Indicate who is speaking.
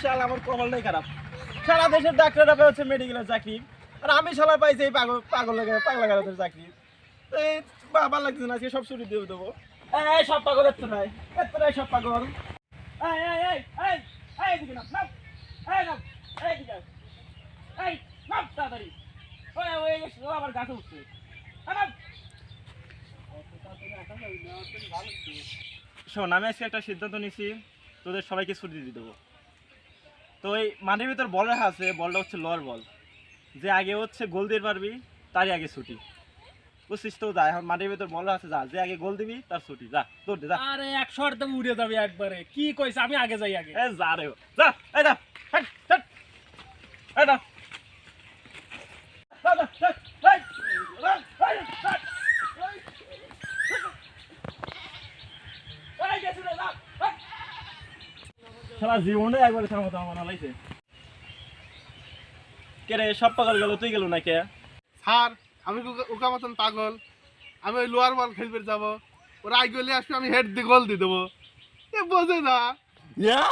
Speaker 1: শালা আমার কপালটাই খারাপ। সারা দেশের ডাক্তাররা পেয়ে হচ্ছে মেডিকেলের চাকরি। আর আমি শালা পাইছি এই পাগল পাগল পাগলা গারদের চাকরি। এই বাবা লাগছে না, আজকে সব ছুটি দিয়ে দেবো। এই সব পাগল, এত নাই। এত নাই, সব পাগল। তাড়াতাড়ি। ওই। শোন, আমি আজকে একটা সিদ্ধান্ত নিছি তোদের সবাইকে ছুটি দিয়ে দেবো। তো এই মাঠের ভিতর বল রাখা আছে বলটা হচ্ছে লোয়ার বল যে আগে হচ্ছে গোল দিতে পারবি তারই আগে ছুটি। বুঝছিস তো যা এখন মাঠের ভিতর বল আছে যা যে আগে গোল দিবি তার ছুটি। যা দৌড় দে যা।
Speaker 2: আরে একশো আটটা উড়ে যাবে একবারে। কি কইছে? আমি আগে যাই আগে।
Speaker 1: এ যা রে যা এই যা হাট হাট এই যা যা, যা, যা, এই, এই, এই, হাট, এই, এই, গেছে রে, যা, হাট। শালা জীবনে একবার খেলার মতো বানালাইছে লাইছে কে রে সব পাগল গেল তুই গেল না কে
Speaker 3: স্যার আমি উকা মতন পাগল। আমি ওই লোয়ার বল খেলবে যাব। ওরা আই গলে আসবে আমি হেড দি গোল দিয়ে দেবো। এ বোঝে না।
Speaker 1: ইয়া?